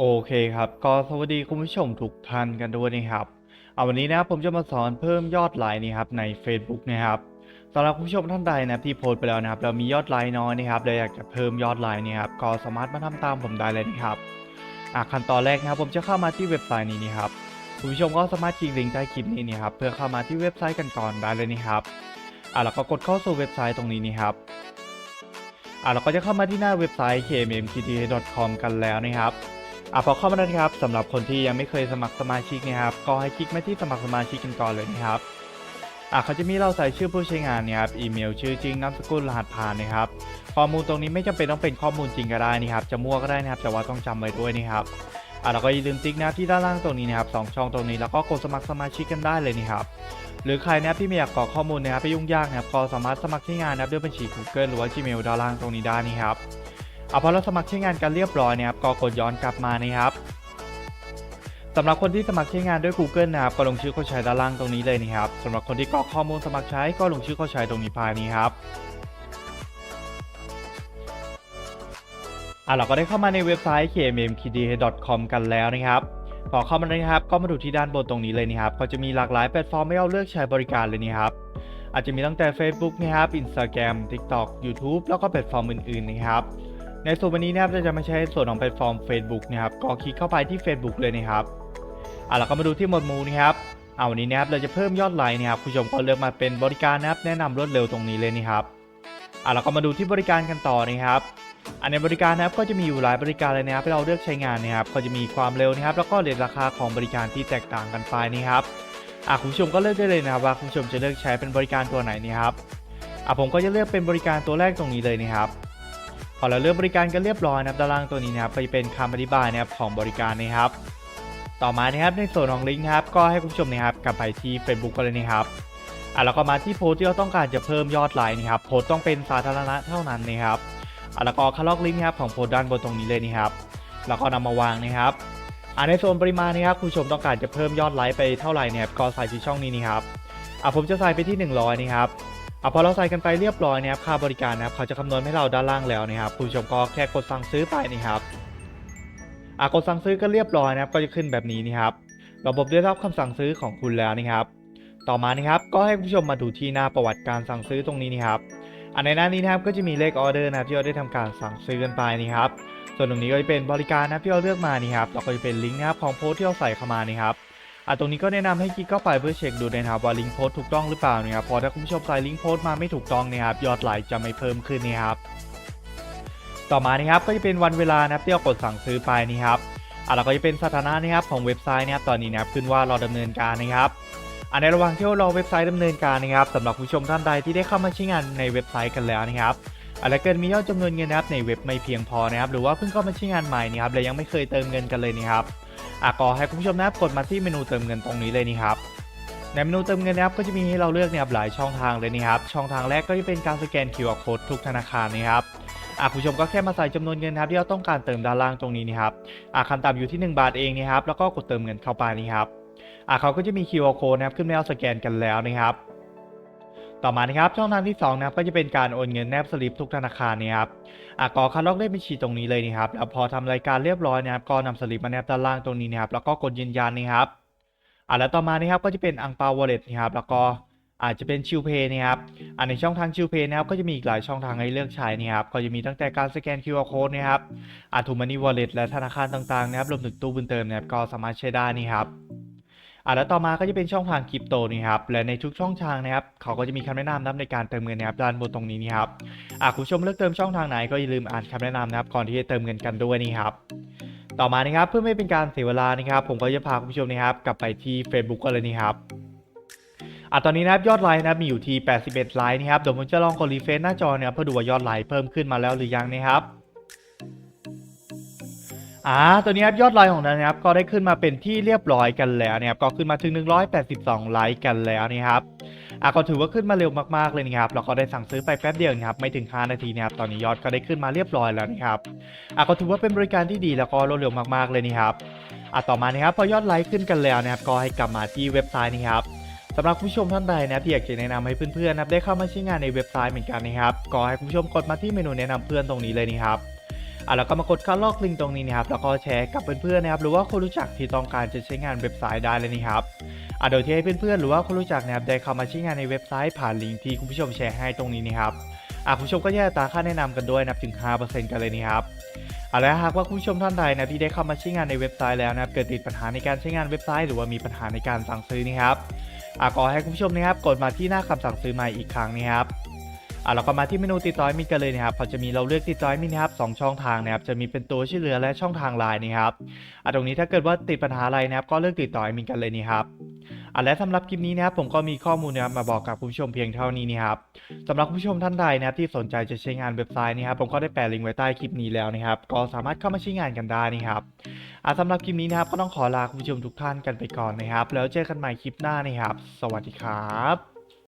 โอเคครับก็สวัสดีคุณผู้ชมทุกท่านกันด้วยนะครับเอาวันนี้นะผมจะมาสอนเพิ่มยอดไลค์นะครับใน Facebook นะครับสำหรับคุณผู้ชมท่านใดนะที่โพสต์ไปแล้วนะครับเรามียอดไลค์น้อยนะครับเราอยากจะเพิ่มยอดไลค์นะครับก็สามารถมาทำตามผมได้เลยนะครับอะขั้นตอนแรกนะครับผมจะเข้ามาที่เว็บไซต์นี้นะครับคุณผู้ชมก็สามารถคลิกลิงก์ใต้คลิปนี้นะครับเพื่อเข้ามาที่เว็บไซต์กันก่อนได้เลยนะครับอะแล้วก็กดเข้าสู่เว็บไซต์ตรงนี้นะครับอะเราก็จะเข้ามาที่หน้าเว็บไซต์ kmmkta.com กันแล้วนะครับ อะพอเข้ามาแล้วนะครับสำหรับคนที่ยังไม่เคยสมัครสมาชิกนะครับก็ให้คลิกมาที่สมัครสมาชิกกันก่อนเลยนะครับอะเขาจะมีเราใส่ชื่อผู้ใช้งานเนี่ยครับอีเมลชื่อจริงนามสกุลรหัสผ่านนะครับข้อมูลตรงนี้ไม่จำเป็นต้องเป็นข้อมูลจริงก็ได้นะครับจะมั่วก็ได้นะครับแต่ว่าต้องจำไว้ด้วยนะครับอะเราก็อย่าลืมติ๊กนะที่ด้านล่างตรงนี้นะครับสองช่องตรงนี้แล้วก็กดสมัครสมาชิกกันได้เลยนะครับหรือใครนะครับที่ไม่อยากกรอกข้อมูลนะครับไปยุ่งยากนะครับก็สามารถสมัครใช้งานนะครับด้วยบัญชี Google หรือว่า Gmail ด้านล่างตรงนี้ได้นะครับ เอาพอเราสมัครใช้งานกันเรียบร้อยนะครับก็กดย้อนกลับมานะครับสำหรับคนที่สมัครใช้งานด้วย Google นะครับก็ลงชื่อเข้าใช้ด้านล่างตรงนี้เลยนะครับสำหรับคนที่กรอกข้อมูลสมัครใช้ก็ลงชื่อเข้าใช้ตรงนี้ภายนี้ครับอะเราก็ได้เข้ามาในเว็บไซต์ kmmkda.com กันแล้วนะครับพอเข้ามาเลยนะครับก็มาดูที่ด้านบนตรงนี้เลยนะครับก็จะมีหลากหลายแพลตฟอร์มให้เราเลือกใช้บริการเลยนะครับอาจจะมีตั้งแต่ Facebook นะครับ Instagram TikTok YouTube แล้วก็แพลตฟอร์มอื่นๆนะครับ ในส่วนวันนี้นะครับเราจะมาใช้ส่วนของแพลตฟอร์ม Facebook นะครับก็คลิกเข้าไปที่ Facebook เลยนะครับอะเราก็มาดูที่หมวดหมู่นะครับเอาวันนี้นะครับเราจะเพิ่มยอดไลค์นะครับคุณผู้ชมก็เลือกมาเป็นบริการนะครับแนะนำรวดเร็วตรงนี้เลยนะครับอะเราก็มาดูที่บริการกันต่อนะครับอันในบริการนะครับก็จะมีอยู่หลายบริการเลยนะครับให้เราเลือกใช้งานนะครับก็จะมีความเร็วนะครับ แล้วก็เรทราคาของบริการที่แตกต่างกันไปนะครับอะคุณผู้ชมก็เลือกได้เลยนะครับว่าคุณผู้ชมจะเลือกใช้เป็นบริการตัวไหนนี่ครับอะผมก็จะเลือกเป็นบริการตัวแรกตรงนี้เลยนะครับ พอเราเลือกบริการกันเรียบร้อยนะครับด้านล่างตัวนี้นะครับจะเป็นคำอธิบายนะครับของบริการนะครับ ต่อมานะครับในส่วนของลิงก์นะครับก็ให้คุณผู้ชมนะครับกลับไปที่ Facebook กันเลยนะครับอะแล้วก็มาที่โพสที่เราต้องการจะเพิ่มยอดไลค์นะครับโพสต้องเป็นสาธารณะเท่านั้นนะครับอะแล้วก็คาล็อกลิงก์นะครับของโพสด้านบนตรงนี้เลยนะครับแล้วก็นำมาวางนะครับอ่าในโซนปริมาณนะครับคุณผู้ชมต้องการจะเพิ่มยอดไลค์ไปเท่าไหร่นี่ครับก็ใส่ที่ช่องนี้นี่ครับอ่าผมจะใส่ไปที่ 100นี่ครับ อ่าพอเราใส่กันไปเรียบร้อยนะครับค่าบริการนะครับเขาจะคำนวณให้เราด้านล่างแล้วนะครับคุณผู้ชมก็แค่กดสั่งซื้อไปนี่ครับอ่ากดสั่งซื้อก็เรียบร้อยนะครับก็จะขึ้นแบบนี้นี่ครับระบบได้รับคำสั่งซื้อของคุณแล้วนี่ครับ ต่อมานี่ครับก็ให้คุณผู้ชมมาดูที่หน้าประวัติการสั่งซื้อตรงนี้นี่ครับอันในหน้านี้นะครับก็จะมีเลขออเดอร์นะครับที่เราได้ทำการสั่งซื้อกันไปนี่ครับ ส่วนตรงนี้ก็จะเป็นบริการนะที่เราเลือกมานี่ครับแล้วก็จะเป็นลิงก์นะครับของโพสที่เราใส่เข้ามานี่ครับ อะตรงนี้ก็แนะนำให้คลิกเข้าไปเพื่อเช็คดูนะครับว่าลิงก์โพสต์ถูกต้องหรือเปล่านะครับเพราะถ้าคุณผู้ชมใส่ลิงก์โพสต์มาไม่ถูกต้องนะครับยอดไลค์จะไม่เพิ่มขึ้นนะครับต่อมานะครับก็จะเป็นวันเวลานะครับที่เรากดสั่งซื้อไปนี่ครับอะแล้วก็จะเป็นสถานะนะครับของเว็บไซต์นะครับตอนนี้นะครับขึ้นว่าเราดำเนินการนะครับอันในระหว่างที่เราเว็บไซต์ดำเนินการนะครับสำหรับผู้ชมท่านใดที่ได้เข้ามาใช้งานในเว็บไซต์กันแล้วนะครับอะไรเกิดมียอดจำนวนเงินนะครับในเว็บไม่เพียงพอนะครับหรือว่าเพิ่งเข้ามาใช้งานใหม่นะครับและยังไม่เคยเติมเงินกันเลยนะครับ อะก็ให้คุณผู้ชมนะครับกดมาที่เมนูเติมเงินตรงนี้เลยนี่ครับในเมนูเติมเงินนะครับก็จะมีให้เราเลือกเนะครับหลายช่องทางเลยนะครับช่องทางแรกก็จะเป็นการสแกน QR code ทุกธนาคารนะครับอะคุณผู้ชมก็แค่มาใส่จำนวนเงินครับที่เราต้องการเติมด้านล่างตรงนี้นะครับอะขั้นต่ำอยู่ที่ 1 บาทเองนะครับแล้วก็กดเติมเงินเข้าไปนี่ครับอะเขาก็จะมี QR code นะครับขึ้นให้เราสแกนกันแล้วนะครับ ต่อมานะครับช่องทางที่2นะครับก็จะเป็นการโอนเงินแนบสลิปทุกธนาคารนะครับอะกรอกคัดลอกเลขบัญชีตรงนี้เลยนะครับแล้วพอทำรายการเรียบร้อยนะครับก็นำสลิปมาแนบด้านล่างตรงนี้นะครับแล้วก็กดยืนยันนะครับอะแล้วต่อมานะครับก็จะเป็นอังเปาวอลเล็ตนะครับแล้วก็อาจจะเป็นชิวเพย์นะครับอะในช่องทางชิวเพย์นะครับก็จะมีอีกหลายช่องทางให้เลือกใช้นะครับก็จะมีตั้งแต่การสแกน QR code นะครับอะทูมันนี่วอลเล็ตและธนาคารต่างๆนะครับรวมถึงตู้บุญเติมนะครับก็สามารถใช้ได้นี่ครับ อะแล้วต่อมาก็จะเป็นช่องทางคริปโตนี่ครับและในทุกช่องทางนะครับเขาก็จะมีคำแนะนำนะครับในการเติมเงินนะครับด้านบนตรงนี้นี่ครับอะคุณผู้ชมเลือกเติมช่องทางไหนก็อย่าลืมอ่านคำแนะนำนะครับก่อนที่จะเติมเงินกันด้วยนี่ครับต่อมานะครับเพื่อไม่เป็นการเสียเวลานะครับ ผมก็จะพาคุณผู้ชมนะครับกลับไปที่ Facebook กันเลยนี่ครับอะตอนนี้นะครับยอดไลค์นะครับมีอยู่ที่ 81 ไลค์นะครับเดี๋ยวผมจะลองกดรีเฟรชหน้าจอเนะครับเพื่อดูว่ายอดไลค์เพิ่มขึ้นมาแล้วหรือยังนะครับ อ่าตัวนี้ครับยอดไลค์ของเรานะครับก็ได้ขึ้นมาเป็นที่เรียบร้อยกันแล้วนะครับก็ขึ้นมาถึง 182 ไลค์กันแล้วนะครับอะก็ถือว่าขึ้นมาเร็วมากๆเลยนะครับเราก็ได้สั่งซื้อไปแป๊บเดียวนะครับไม่ถึง 5 นาทีนะครับตอนนี้ยอดก็ได้ขึ้นมาเรียบร้อยแล้วนะครับอะก็ถือว่าเป็นบริการที่ดีแล้วก็รวดเร็วมากๆเลยนะครับอะต่อมานะครับพอยอดไลค์ขึ้นกันแล้วนะครับก็ให้กลับมาที่เว็บไซต์นะครับสำหรับผู้ชมท่านใดนะที่อยากจะแนะนำให้เพื่อนๆนะได้เข้ามาใช้งานในเว็บไซต์เหมือนกันนะครับก็ให้ผู้ชมกดมาที่เมนูแนะนำเพื่อนตรงนี้เลยนะครับ อะแล้วก็มากดเข้าลอกลิงก์ตรงนี้นะครับแล้วก็แชร์กับเพื่อนๆนะครับหรือว่าคนรู้จักที่ต้องการจะใช้งานเว็บไซต์ได้เลยนะครับอะโดยที่ให้เพื่อนๆหรือว่าคนรู้จักนะครับได้เข้ามาใช้งานในเว็บไซต์ผ่านลิงก์ที่คุณผู้ชมแชร์ให้ตรงนี้นะครับอะคุณผู้ชมก็แยกตาค่าแนะนำกันด้วยนับถึง 5%กันเลยนะครับอะแล้วหากว่าคุณผู้ชมท่านใดนะที่ได้เข้ามาใช้งานในเว็บไซต์แล้วนะครับเกิดติดปัญหาในการใช้งานเว็บไซต์ หรือว่ามีปัญหาในการสั่งซื้อนะครับอะขอให้คุณผู้ชมนะครับกดมาที่หน้าคำสั่งซื้อใหม่อีกครั้งนะครับ อะเราก็มาที่เมนูติดต่อมินกันเลยนะครับเขาจะมีเราเลือกติดต่อมินนะครับสองช่องทางนะครับจะมีเป็นตัวช่วยเหลือและช่องทางไลน์นะครับอะตรงนี้ถ้าเกิดว่าติดปัญหาอะไรนะครับก็เลือกติดต่อมินกันเลยนี่ครับอะและสำหรับคลิปนี้นะครับผมก็มีข้อมูลนะครับมาบอกกับคุณผู้ชมเพียงเท่านี้นะครับสำหรับคุณผู้ชมท่านใดนะครับที่สนใจจะใช้งานเว็บไซต์นะครับผมก็ได้แปะลิงก์ไว้ใต้คลิปนี้แล้วนะครับก็สามารถเข้ามาใช้งานกันได้นะครับอะสำหรับคลิปนี้นะครับก็ต้องขอลาคุณผู้ชมทุกท่านกันไปก่อนนะครับ แล้วเจอกันใหม่คลิปหน้านะครับ สวัสดีครับ